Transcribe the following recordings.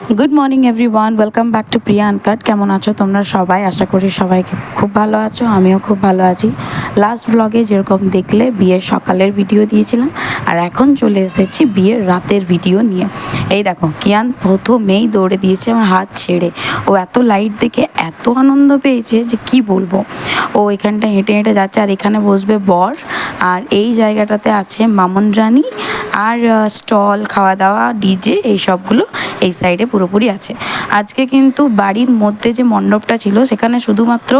Good morning everyone welcome back to Priya uncut কেমন আছো তোমরা সবাই? আশা করি সবাই খুব ভালো আছো, আমিও খুব ভালো আছি। লাস্ট ব্লগে যেরকম দেখলে, বিয়ের সকালের ভিডিও দিয়েছিলাম। আর এখন চলে এসেছি বিয়ের রাতের ভিডিও নিয়ে। এই দেখো, কিয়ান প্রথমেই দৌড়ে দিয়েছে আমার হাত ছেড়ে। ও এত লাইট দেখে এত আনন্দ পেয়েছে যে কি বলব। ও এখানটা হেঁটে হেঁটে যাচ্ছে আর এখানে বসবে বর। আর এই জায়গাটাতে আছে মামন রানী আর স্টল খাওয়া দাওয়া ডিজে এই সবগুলো এই সাইডে পুরোপুরি আছে। আজকে কিন্তু বাড়ির মধ্যে যে মণ্ডপটা ছিল সেখানে শুধুমাত্র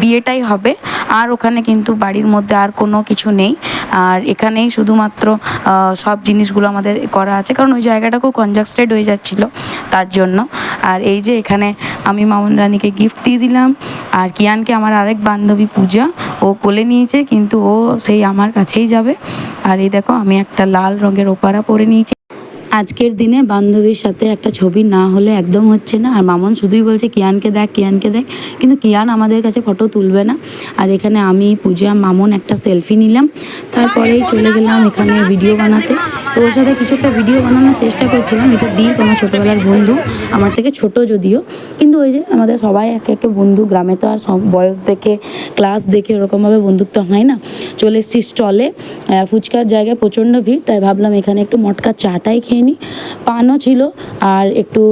বিয়েটাই হবে। আর ওখানে কিন্তু বাড়ির মধ্যে আর কোনো কিছু নেই। আর এখানেই শুধুমাত্র সব জিনিসগুলো আমাদের করা আছে। কারণ ওই জায়গাটা খুব কনজাস্টেড হয়ে যাচ্ছিল তার জন্য। আর এই যে এখানে আমি মামুন রানীকে গিফট দিয়ে দিলাম। আর কিয়ানকে আমার আরেক বান্ধবী পূজা, ও কোলে নিয়েছে, কিন্তু ও সেই আমার কাছেই যাবে। আর এই দেখো, আমি একটা লাল রঙের ওপারা পরে নিয়েছি। আজকের দিনে বান্ধবীর সাথে একটা ছবি না হলে একদম হচ্ছে না। আর মামন শুধুই বলছে, কিয়ানকে দেখ কিয়ানকে দেখ। কিন্তু কিয়ান আমাদের কাছে ফটো তুলবে না। আর এখানে আমি, পূজা, মামন একটা সেলফি নিলাম। তারপরেই চলে গেলাম এখানে ভিডিও বানাতে। তো ওর সাথে কিছু একটা ভিডিও বানানোর চেষ্টা করছিলাম। এটা দীপ, আমার ছোটোবেলার বন্ধু, আমার থেকে ছোট যদিও। কিন্তু ওই যে আমাদের সবাই একে একে বন্ধু, গ্রামে তো আর সব বয়স দেখে ক্লাস দেখে ওরকমভাবে বন্ধুত্ব হয় না। চলে এসেছি স্টলে ফুচকার জায়গায় প্রচণ্ড ভিড়, তাই ভাবলাম এখানে একটু মটকা চাটাই খেয়ে নিই পানও ছিল আর একটু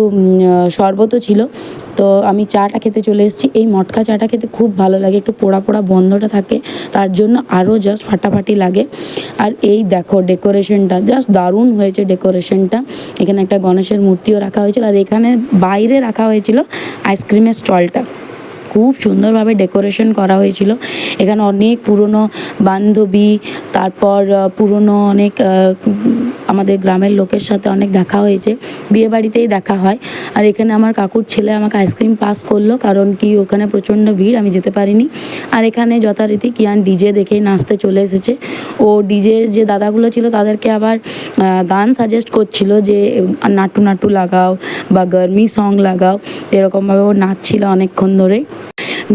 শরবতও ছিল। তো আমি চাটা খেতে চলে এসেছি। এই মটকা চাটা খেতে খুব ভালো লাগে, একটু পোড়া পোড়া বন্ধটা থাকে, তার জন্য আরও জাস্ট ফাটাফাটি লাগে। আর এই দেখো ডেকোরেশনটা জাস্ট দারুণ হয়েছে ডেকোরেশনটা। এখানে একটা গণেশের মূর্তিও রাখা হয়েছিল আর এখানে বাইরে রাখা হয়েছিল আইসক্রিমের স্টলটা। খুব সুন্দরভাবে ডেকোরেশন করা হয়েছিল। এখানে অনেক পুরনো বান্ধবী, তারপর পুরনো অনেক আমাদের গ্রামের লোকের সাথে অনেক দেখা হয়েছে। বিয়ে বাড়িতেই দেখা হয়। আর এখানে আমার কাকুর ছেলে আমাকে আইসক্রিম পাস করল, কারণ কি ওখানে প্রচণ্ড ভিড়, আমি যেতে পারিনি। আর এখানে যথারীতি কিয়ান ডিজে দেখেই নাচতে চলে এসেছে। ও ডিজের যে দাদাগুলো ছিল, তাদেরকে আবার গান সাজেস্ট করছিল যে নাটু নাটু লাগাও বা গরমি সং লাগাও। এরকমভাবে ও নাচছিল অনেকক্ষণ ধরে।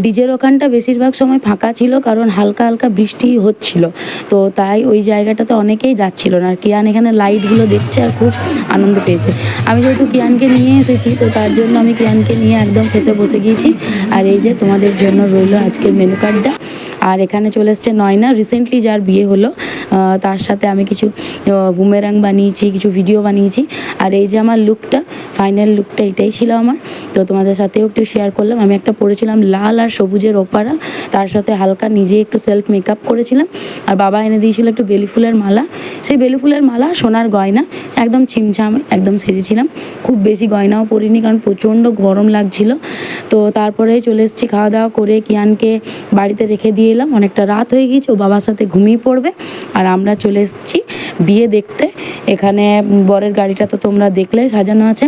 ডিজের ওখানটা বেশিরভাগ সময় ফাঁকা ছিল, কারণ হালকা হালকা বৃষ্টি হচ্ছিল। তো তাই ওই জায়গাটাতে অনেকেই যাচ্ছিল না। আর কিয়ান এখানে লাইটগুলো দেখছে আর খুব আনন্দ পেয়েছে। আমি যেহেতু কিয়ানকে নিয়ে এসেছি, তো তার জন্য আমি কিয়ানকে নিয়ে একদম খেতে বসে গিয়েছি। আর এই যে তোমাদের জন্য রইল আজকের মেনু কার্ডটা আর এখানে চলে এসছে নয়না। রিসেন্টলি যার বিয়ে হলো তার সাথে আমি কিছু বুমেরাং বানিয়েছি, কিছু ভিডিও বানিয়েছি। আর এই যে আমার লুকটা ফাইনাল লুকটা এটাই ছিল আমার। তো তোমাদের সাথেও একটু শেয়ার করলাম। আমি একটা পরেছিলাম লাল আর সবুজের ওপারা তার সাথে হালকা নিজে একটু সেলফ মেকআপ করেছিলাম। আর বাবা এনে দিয়েছিল একটু বেলি ফুলের মালা। সেই বেলি ফুলের মালা সোনার গয়না। একদম ছিমছাম, একদম সেজেছিলাম। খুব বেশি গয়নাও পরিনি কারণ প্রচণ্ড গরম লাগছিল। তো তারপরে চলে এসেছি খাওয়া দাওয়া করে কিয়ানকে বাড়িতে রেখে দিয়ে এলাম। অনেকটা রাত হয়ে গিয়েছে, ও বাবার সাথে ঘুমিয়ে পড়বে। আর আমরা চলে এসেছি বিয়ে দেখতে। এখানে বরের গাড়িটা তো তোমরা দেখলে সাজানো আছে।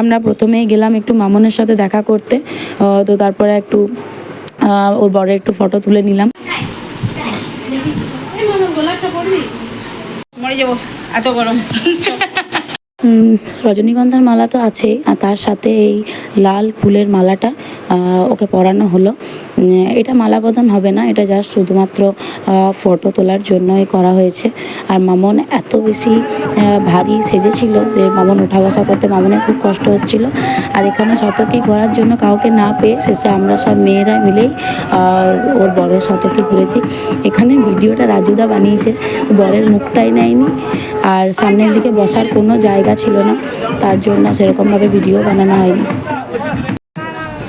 আমরা প্রথমেই গেলাম একটু মামনের সাথে দেখা করতে। তো তারপরে একটু ওর বরের একটু ফটো তুলে নিলাম। মরে যাব এত গরম। রজনীগন্ধার মালা তো আছেই আর তার সাথে এই লাল ফুলের মালাটা ওকে পরানো হলো। এটা মালা বদন হবে না, এটা জাস্ট শুধুমাত্র ফটো তোলার জন্যই করা হয়েছে। আর মামন এত বেশি ভারী সেজেছিল যে মামন ওঠা বসা করতে মামনের খুব কষ্ট হচ্ছিল। আর এখানে শতকী ঘোরার জন্য কাউকে না পেয়ে শেষে আমরা সব মেয়েরা মিলেই ওর বড় শতকী ঘুরেছি। এখানে ভিডিওটা রাজুদা বানিয়েছে, বরের মুখটাই নেয়নি। আর সামনের দিকে বসার কোনো জায়গা ছিল না, তার জন্য সেরকমভাবে ভিডিও বানানো হয়নি।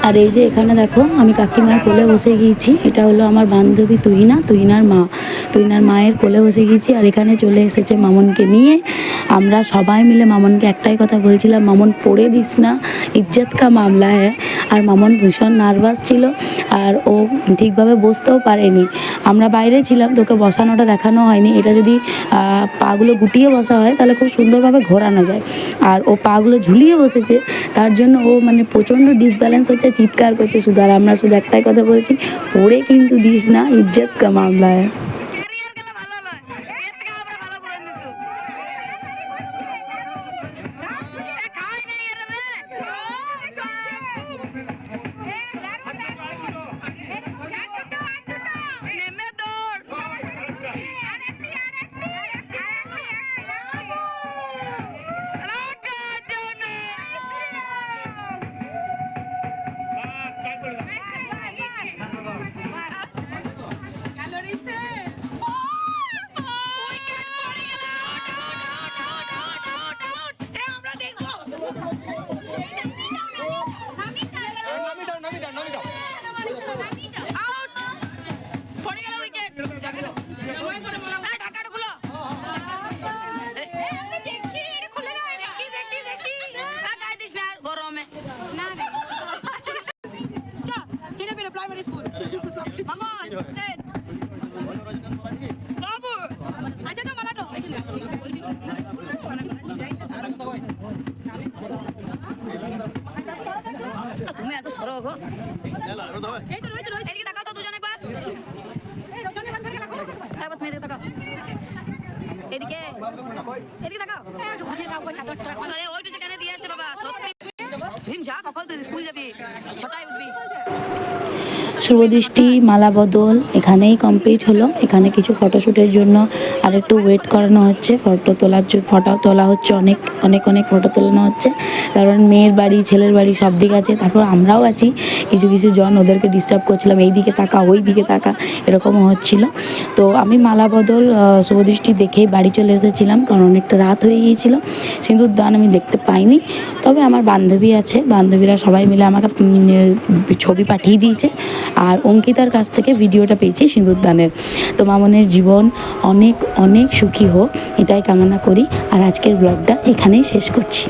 আর এই যে এখানে দেখো, আমি কাকিমার কোলে বসে গিয়েছি। এটা হলো আমার বান্ধবী তুহিনা, তুহিনার মা। তুহিনার মায়ের কোলে বসে গিয়েছি আর এখানে চলে এসেছে মামনকে নিয়ে। আমরা সবাই মিলে মামনকে একটাই কথা বলছিলাম, মামন, পড়ে দিস না। ইজ্জত কা মামলা হ্যাঁ আর মামন ভীষণ নার্ভাস ছিল আর ও ঠিকভাবে বসতেও পারেনি। আমরা বাইরে ছিলাম, তোকে বসানোটা দেখানো হয়নি। এটা যদি পাগুলো গুটিয়ে বসা হয়, তাহলে খুব সুন্দরভাবে ঘোরানো যায়। আর ও পাগুলো ঝুলিয়ে বসেছে, তার জন্য ও মানে প্রচণ্ড ডিসব্যালেন্স হচ্ছে চিৎকার করছে শুধু আর আমরা শুধু একটাই কথা বলছি ওরে কিন্তু দিস না, ইজ্জত কা গো। এই তো রয়েছে রয়েছে। এদিকে তাকাও তো দুজন একবার। একবার তুমি এদিকে তাকাও। এদিকে এদিকে তাকাও। আরে ওইটু যেখানে দিয়ে আছে বাবা সত্যি রিম উঠবি। শুভদৃষ্টি, মালা বদল, এখানেই কমপ্লিট হলো। এখানে কিছু ফটোশ্যুটের জন্য আর একটু ওয়েট করানো হচ্ছে। ফটো তোলার ফটো তোলা হচ্ছে অনেক অনেক অনেক ফটো তোলানো হচ্ছে। কারণ মেয়ের বাড়ি, ছেলের বাড়ি সব দিক আছে। তারপর আমরাও আছি। কিছু কিছু জন ওদেরকে ডিস্টার্ব করছিলাম। এই দিকে তাকা, ওই দিকে তাকা, এরকমও হচ্ছিল। তো আমি মালা বদল শুভদৃষ্টি দেখেই বাড়ি চলে এসেছিলাম। কারণ অনেকটা রাত হয়ে গিয়েছিল। সিঁদুর দান আমি দেখতে পাইনি। তবে আমার বান্ধবী আছে। বান্ধবীরা সবাই মিলে আমাকে ছবি পাঠিয়ে দিয়েছে। আর অঙ্কিতার কাছ থেকে ভিডিওটা পেয়েছি সিঁদুর দানের তো মামনের জীবন অনেক অনেক সুখী হোক, এটাই কামনা করি। আর আজকের ব্লগটা এখানেই শেষ করছি।